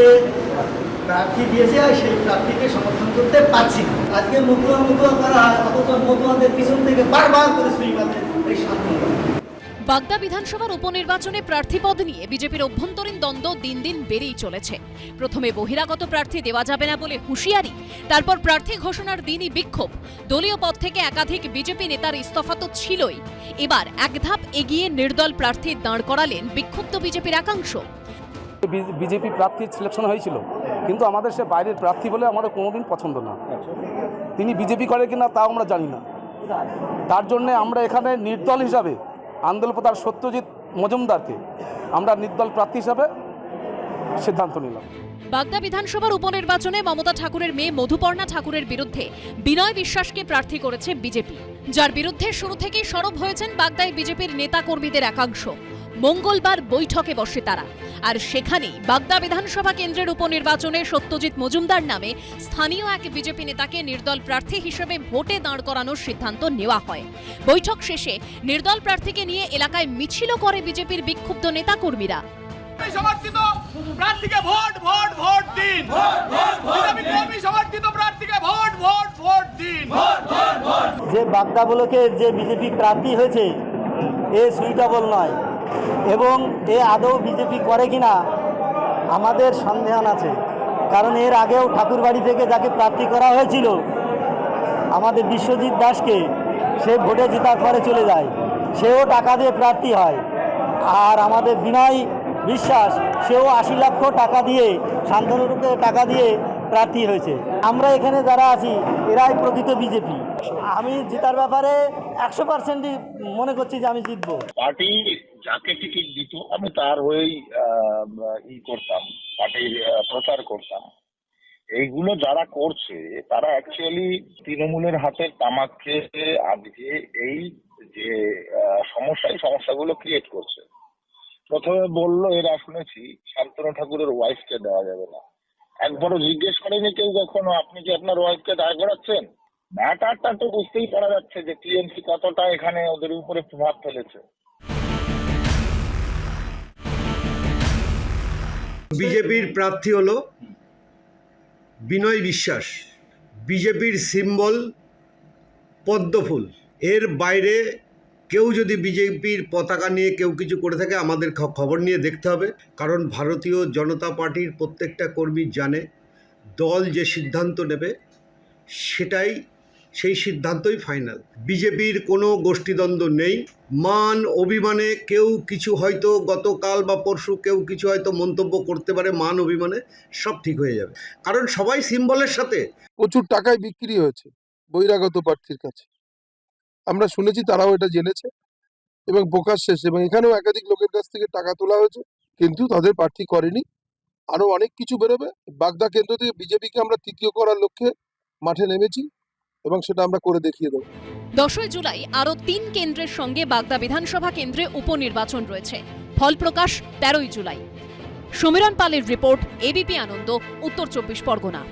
যে প্রার্থী দিয়েছে আর সেই প্রার্থীকে সমর্থন করতে পারছি না। আজকে মতুয়া মতুয়া করা হয় অথচ মতুয়াদের পিছন থেকে বারবার করে সুই মারতে এই শান্তি বাগদা বিধানসভার উপনির্বাচনে প্রার্থীপদ নিয়ে বিজেপির অভ্যন্তরীণ দ্বন্দ্ব দিন দিন বেড়েই চলেছে। প্রথমে বহিরাগত প্রার্থী দেওয়া যাবে না বলে হুঁশিয়ারি, তারপর প্রার্থী ঘোষণার দিনই বিক্ষোভ। দলীয় পদ থেকে একাধিক বিজেপি নেতার ইস্তফা তো ছিলই। এবার এক ধাপ এগিয়ে নির্দল প্রার্থী দাঁড় করালেন বিক্ষুব্ধ বিজেপির একাংশ। বিজেপি প্রার্থী সিলেকশন হয়েছিল কিন্তু আমাদের সে বাইরের প্রার্থী বলে আমাদের কোনোদিন পছন্দ না। তিনি বিজেপি করে কিনা তাও আমরা জানি না। তার জন্যে আমরা এখানে নির্দল হিসাবে আন্দোলনপ্রধান সত্যজিৎ মজুমদারকে আমরা নির্দল প্রার্থী হিসাবে সিদ্ধান্ত নিলাম। বাগদা বিধানসভার উপনির্বাচনে মমতা ঠাকুরের মেয়ে মধুপর্ণা ঠাকুরের বিরুদ্ধে বিনয় বিশ্বাসকে প্রার্থী করেছে বিজেপি যার বিরুদ্ধে শুরু থেকেই সরব হয়েছেন বাগদায় বিজেপির নেতাকর্মীদের একাংশ। মঙ্গলবার বৈঠকে বসে তারা। আর সেখানেই বাগদা বিধানসভা কেন্দ্রের উপনির্বাচনে সত্যজিৎ মজুমদার নামে স্থানীয় এক বিজেপি নেতাকে নির্দল প্রার্থী হিসেবে ভোটে দাঁড় করানোর সিদ্ধান্ত নেওয়া হয়। বৈঠক শেষে নির্দল প্রার্থীকে নিয়ে এলাকায় মিছিল করে বিজেপির বিক্ষুব্ধ নেতাকর্মীরা। কর্মী সমর্থিত প্রার্থীকে ভোট ভোট ভোট দিন। বিজেপি সমর্থিত প্রার্থীকে ভোট ভোট ভোট দিন। যে বাগদা ব্লকের যে বিজেপি প্রার্থী হয়েছে এ সুইটেবল নয়। এবং এ আদৌ বিজেপি করে কিনা, আমাদের সন্দেহান আছে। কারণ এর আগেও ঠাকুরবাড়ি থেকে যাকে প্রার্থী করা হয়েছিল, আমাদের বিশ্বজিৎ দাসকে, সে ভোটে জেতার পরে চলে যায়। সেও টাকা দিয়ে প্রার্থী হয়। আর আমাদের বিনয় বিশ্বাস, সেও আশি লক্ষ টাকা দিয়ে শান্তনুরূপে টাকা দিয়ে প্রার্থী হয়েছে। আমরা এখানে যারা আছি, এরাই প্রকৃত বিজেপি। আমি জেতার ব্যাপারে একশো পার্সেন্টই মনে করছি যে আমি জিতবো। পার্টি যাকে টিকিট দিত, আমি তার হয়েই ই করতাম পার্টির প্রচার করতাম। এইগুলো যারা করছে, তারা অ্যাকচুয়ালি তৃণমূলের হাতের তামাক খেয়ে আজকে এই যে সমস্যা এই সমস্যাগুলো ক্রিয়েট করছে। প্রথমে বলল, এরা শুনেছি, শান্তনু ঠাকুরের ওয়াইফকে দেওয়া যাবে না। একবারও জিজ্ঞেস করেনি কেউ কখনো, আপনি কি আপনার ওয়াইফকে দায় করাচ্ছেন? ম্যাটারটা তো বুঝতেই পারা যাচ্ছে যে টিএমসি কতটা এখানে ওদের উপরে প্রভাব ফেলেছে। বিজেপির প্রার্থী হলো বিনয় বিশ্বাস। বিজেপির সিম্বল পদ্মফুল। এর বাইরে কেউ যদি বিজেপির পতাকা নিয়ে কেউ কিছু করে থাকে, আমাদের খবর নিয়ে দেখতে হবে। কারণ ভারতীয় জনতা পার্টির প্রত্যেকটা কর্মী জানে, দল যে সিদ্ধান্ত নেবে, সেটাই, সেই সিদ্ধান্তই ফাইনাল বিজেপির কোনো গোষ্ঠীদ্বন্দ্ব নেই। মান অভিমানে কেউ কিছু হয়তো গতকাল বা পরশু কেউ কিছু হয়তো মন্তব্য করতে পারে, মান অভিমানে সব ঠিক হয়ে যাবে। কারণ সবাই সিম্বলের সাথে। প্রচুর টাকায় বিক্রি হয়েছে বহিরাগত প্রার্থীর কাছে। আমরা শুনেছি তারাও এটা জেনেছে এবং প্রকাশ শেষ এবং এখানেও একাধিক লোকের কাছ থেকে টাকা তোলা হয়েছে, কিন্তু তাদের প্রার্থী করেনি। আরও অনেক কিছু বেরোবে। বাগদা কেন্দ্র থেকে বিজেপিকে আমরা তৃতীয় করার লক্ষ্যে মাঠে নেমেছি এবং সেটা আমরা করে দেখিয়ে দেবো। দশই জুলাই আরও তিন কেন্দ্রের সঙ্গে বাগদা বিধানসভা কেন্দ্রে উপনির্বাচন রয়েছে। ফল প্রকাশ তেরোই জুলাই। সমীরণ পালের রিপোর্ট এবিপি আনন্দ, উত্তর চব্বিশ পরগনা।